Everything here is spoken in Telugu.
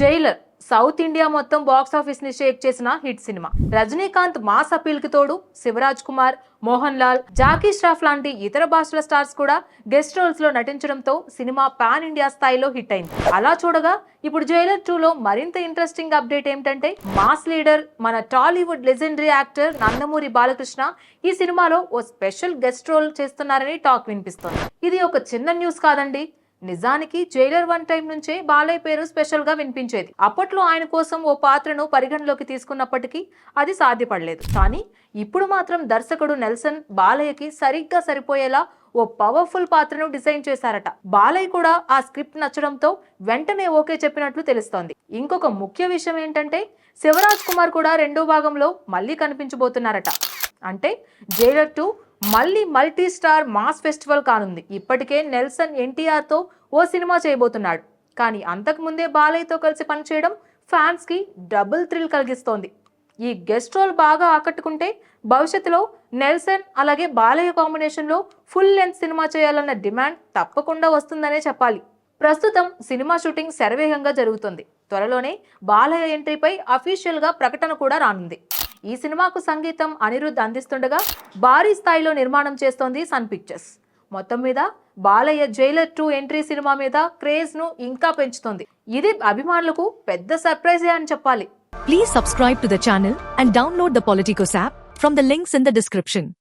జైలర్. సౌత్ ఇండియా మొత్తం బాక్స్ ఆఫీస్ని షేక్ చేసిన హిట్ సినిమా. రజనీకాంత్ మాస్ అపీల్కి తోడు శివరాజ్ కుమార్ మోహన్ లాల్ జాకీ ష్రాఫ్ లాంటి ఇతర భాషల స్టార్స్ కూడా గెస్ట్ రోల్స్లో నటించడంతో సినిమా పాన్ ఇండియా స్థాయిలో హిట్ అయింది. అలా చూడగా ఇప్పుడు జైలర్ టూ లో మరింత ఇంట్రెస్టింగ్ అప్డేట్ ఏమిటంటే మాస్ లీడర్ మన టాలీవుడ్ లెజెండరీ యాక్టర్ నందమూరి బాలకృష్ణ ఈ సినిమాలో ఓ స్పెషల్ గెస్ట్ రోల్ చేస్తున్నారని టాక్ వినిపిస్తోంది. ఇది ఒక చిన్న న్యూస్ కాదండి. నిజానికి జైలర్ వన్ టైం నుంచే బాలయ్య పేరు స్పెషల్గా వినిపించేది. అప్పట్లో ఆయన కోసం ఓ పాత్రను పరిగణలోకి తీసుకున్నప్పటికీ అది సాధ్యపడలేదు. కానీ ఇప్పుడు మాత్రం దర్శకుడు నెల్సన్ బాలయ్యకి సరిగ్గా సరిపోయేలా ఓ పవర్ఫుల్ పాత్రను డిజైన్ చేశారట. బాలయ్య కూడా ఆ స్క్రిప్ట్ నచ్చడంతో వెంటనే ఓకే చెప్పినట్లు తెలుస్తోంది. ఇంకొక ముఖ్య విషయం ఏంటంటే శివరాజ్ కుమార్ కూడా రెండో భాగంలో మళ్ళీ కనిపించబోతున్నారట. అంటే జైలర్ టూ మళ్ళీ మల్టీ స్టార్ మాస్ ఫెస్టివల్ కానుంది. ఇప్పటికే నెల్సన్ ఎన్టీఆర్తో ఓ సినిమా చేయబోతున్నాడు. కానీ అంతకుముందే బాలయ్యతో కలిసి పనిచేయడం ఫ్యాన్స్కి డబుల్ థ్రిల్ కలిగిస్తోంది. ఈ గెస్ట్ రోల్ బాగా ఆకట్టుకుంటే భవిష్యత్తులో నెల్సన్ అలాగే బాలయ్య కాంబినేషన్లో ఫుల్ లెంత్ సినిమా చేయాలన్న డిమాండ్ తప్పకుండా వస్తుందనే చెప్పాలి. ప్రస్తుతం సినిమా షూటింగ్ శరవేగంగా జరుగుతుంది. త్వరలోనే బాలయ్య ఎంట్రీపై అఫీషియల్గా ప్రకటన కూడా రానుంది. ఈ సినిమాకు సంగీతం అనిరుద్ధ్ అందిస్తుండగా భారీ స్థాయిలో నిర్మాణం చేస్తోంది సన్ పిక్చర్స్. మొత్తం మీద Balayya Jailer two entry cinema మీద క్రేజ్ను ఇంకా పెంచుతోంది. ఇది అభిమానులకు పెద్ద సర్ప్రైజే అని చెప్పాలి. Please subscribe to the channel and download the Politicos app from the links in the description